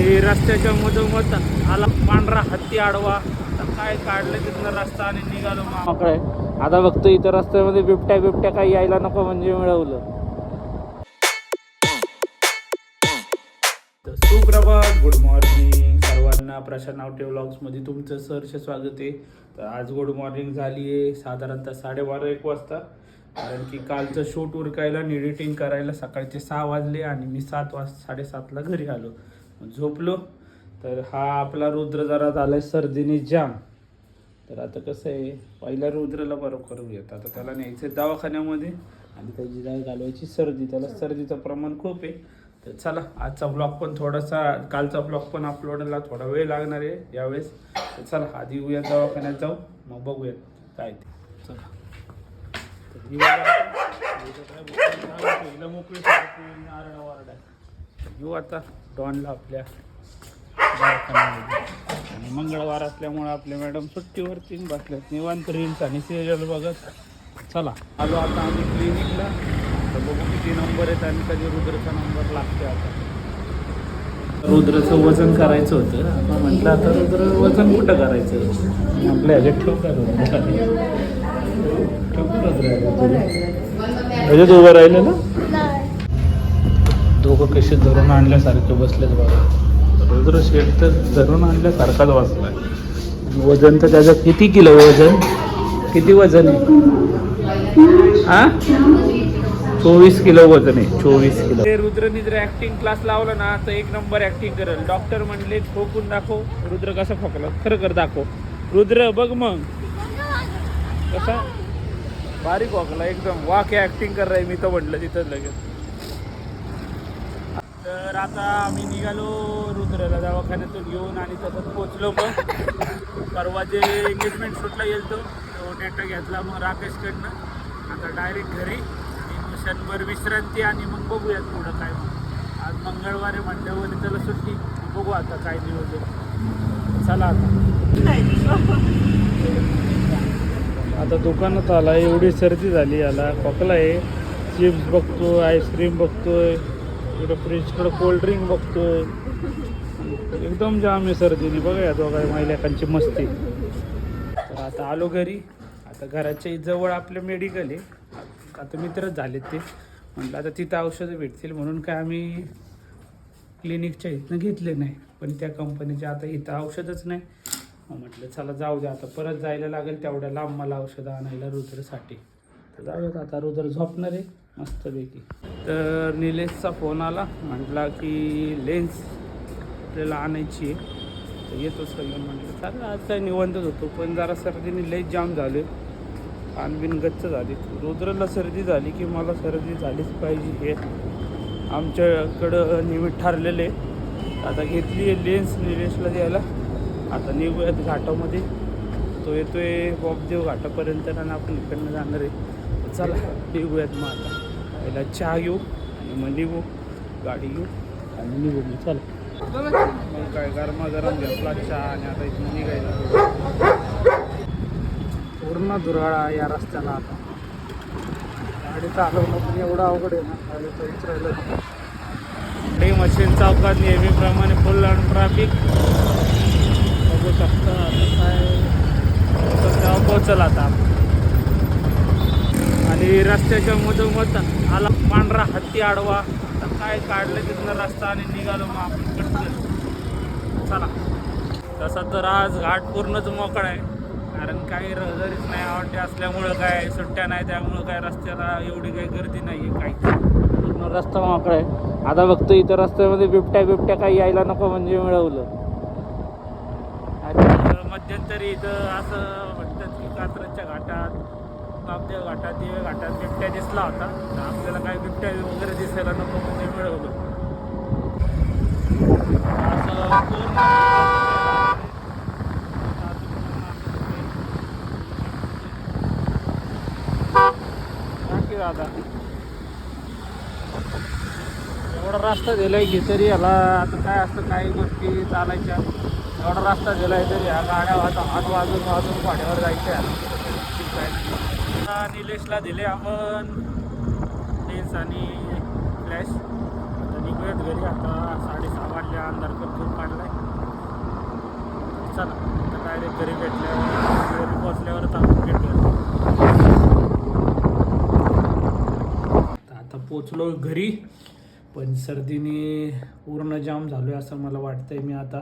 आणि रस्त्याच्या मधोमध आला पांढरा हत्ती आडवा. आता काय काढलं तिथनं रस्ता आणि निघालो माकडे आता फक्त इथं रस्त्यामध्ये बिबट्या बिबट्या काही यायला नको म्हणजे मिळवलं. तर सुप्रभात गुड मॉर्निंग सर्वांना प्रशांत नावटे व्लॉग्समध्ये तुमचं सहर्ष स्वागत आहे. तर आज गुड मॉर्निंग झाली आहे. साधारणतः साडेबारा एक वाजता. कारण की कालचं शूट उरकायला आणि एडिटिंग करायला सकाळचे सहा वाजले आणि मी सात वाज साडेसातला घरी आलो. झोपलो तर हा आपला रुद्र जरा झाला आहे सर्दीने जाम तर आता कसं आहे पहिल्या रुद्राला बरं करूयात आता त्याला न्यायचं दवाखान्यामध्ये आणि त्याची जाय घालवायची सर्दी त्याला सर्दीचं प्रमाण खूप आहे तर चला आजचा ब्लॉग पण थोडासा कालचा ब्लॉग पण अपलोडला थोडा वेळ लागणार आहे यावेळेस तर चला आधी येऊया दवाखान्यात जाऊ मग बघूयात काय ते चला तर मोकळी सोडायची, वारडा येऊ आता. डॉनला आपल्या आणि मंगळवार असल्यामुळं आपल्या मॅडम सुट्टीवरती बसल्यात. निवांत रील्स आणि सिरियल बघत. चला आलो आता आम्ही क्लिनिकला तर बघू किती नंबर आहेत आणि कधी रुद्रचा नंबर लागते आता. रुद्रचं वजन करायचं होतं. आता म्हटलं आता रुद्र वजन कुठं करायचं? आपल्या ह्याच्यात ठेव का रुद्र. खाली रुद्र. म्हणजे ह्याच्यात उभं राहिलं ना दोघं कसे धरून आणल्यासारखे बसलेत बघा. रुद्र शेठ तर धरून आणल्यासारखाच बसलाय. वजन तर त्याचं किती किलो वजन? किती वजन आहे? हा चोवीस किलो वजन आहे चोवीस किलो. ते रुद्रनी जर ऍक्टिंग क्लास लावला ना तर एक नंबर ऍक्टिंग करेल. डॉक्टर म्हणले खोकून दाखव. रुद्र कसा खोकला खरं कर दाखव. रुद्र बघ मग. कसा? बारीक खोकला एकदम. वाक ऍक्टिंग कर रहा मी तर म्हटलं तिथं लगेच. तर आता आम्ही निघालो रुद्रला दवाखान्यातून घेऊन आणि तसंच पोचलो पण परवा जे एंगेजमेंट शूटला येईल तो डेटा घेतला मग राकेशकडनं. आता डायरेक्ट घरी. आणि क्षणभर विश्रांती आणि मग बघूयात पुढं काय मग आज मंगळवारी म्हटल्यावर त्याला सुट्टी. बघू आता काय नियोजन. चला आता. आता दुकानात आला एवढी सर्दी झाली याला खोकला आहे. चिप्स बघतो आईस्क्रीम बघतोय. इकडं फ्रीजकडं कोल्ड्रिंक बघतोय. एकदम जाम आहे सर्दीने. बघा या दोघा महिलाकांची मस्ती. तर आता आलो घरी. आता घराच्या जवळ आपलं मेडिकल आहे. आता मित्रच झालेत ते. म्हटलं आता तिथं औषधं भेटतील म्हणून काय आम्ही क्लिनिकच्या इथनं घेतले नाही. पण त्या कंपनीचे आता इथं औषधच नाही. म्हटलं चला जाऊ द्या आता परत जायला लागेल तेवढ्या लांब मला औषधं आणायला रुद्रसाठी. तर जाऊयात आता रुद्र झोपणार आहे. मस्तपैकी. तर निलेशचा फोन आला. म्हटला की लेन्स आपल्याला आणायची आहे. तर येतो सगळं म्हटलं चालेल आज काय निवांतच होतो. पण जरा सर्दीने लई जाम झाले. कानबिन गच्च झाली. रुद्रला सर्दी झाली की मला सर्दी झालीच पाहिजे हे आमच्याकडं निमित्त ठरलेले आता घेतली आहे लेन्स निलेशला द्यायला. आता निघूयात घाटामध्ये. तो येतोय बॉबदेव घाटापर्यंत आणि आपण इकडनं जाणार आहे. चला निघूयात मग आता. पहिला चहा घेऊ आणि मग निघू. गाडी घेऊ आणि निघू मग चला. मग काय गरमागरम घेतला चहा आणि आता इथून निघायला. पूर्ण दुराळा या रस्त्याला आता. गाडी चालवणं पण एवढं अवघड आहे ना गाडीचं विचारायला डी मशीन चौकात नेहमीप्रमाणे फुल ऑन ट्रॅफिक बघू शकता आता काय सध्या पोचल आता आणि रस्त्याच्या मधोमध आला पांढरा हत्ती आडवा. तर काय काढलं तिथनं रस्ता आणि निघालो मग आपण पटकन चला. तसा तर आज घाट पूर्णच मोकळा आहे. कारण काही रहदारीच नाही आवडते असल्यामुळं काय सुट्ट्या नाही त्यामुळं काय रस्त्याला एवढी काही गर्दी नाही आहे काही. पूर्ण रस्ता मोकळा आहे. आता फक्त इथं रस्त्यामध्ये बिबट्या बिबट्या काही यायला नको म्हणजे मिळवलं. आणि मध्यंतरी इथं असं म्हणतात की कात्रजच्या घाटात बापदेव घाटात दिवे घाटात बिबट्या दिसला होता. तर आपल्याला काही बिबट्या वगैरे दिसायला नको म्हणजे मिळवलं. दादा. एवढा रस्ता दिलाय की तरी याला आता काय असतं काही गोष्टी चालायच्या. एवढा रस्ता दिलाय तरी ह्या गाड्या वाजून वाजून वाजून पाण्यावर जायच्या. आता निलेशला दिले आपण. लेन्स आणि फ्लॅश आता निघूयात घरी. आता साडेसहा वाजल्या. अंधार पण खूप काढला आहे चला डायरेक्ट घरी भेटल्यावर घरी पोचल्यावरच आपण भेटूया आता पोचलो घरी पण सर्दीने पूर्ण जाम झालो आहे असं मला वाटतंय मी आता.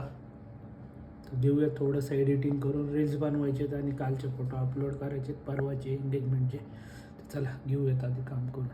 देऊया थोडंसं एडिटिंग करून रील्स बनवायचे आहेत आणि कालचे फोटो अपलोड करायचे आहेत परवाचे एंगेजमेंटचे तर चला घेऊयात आधी काम करून.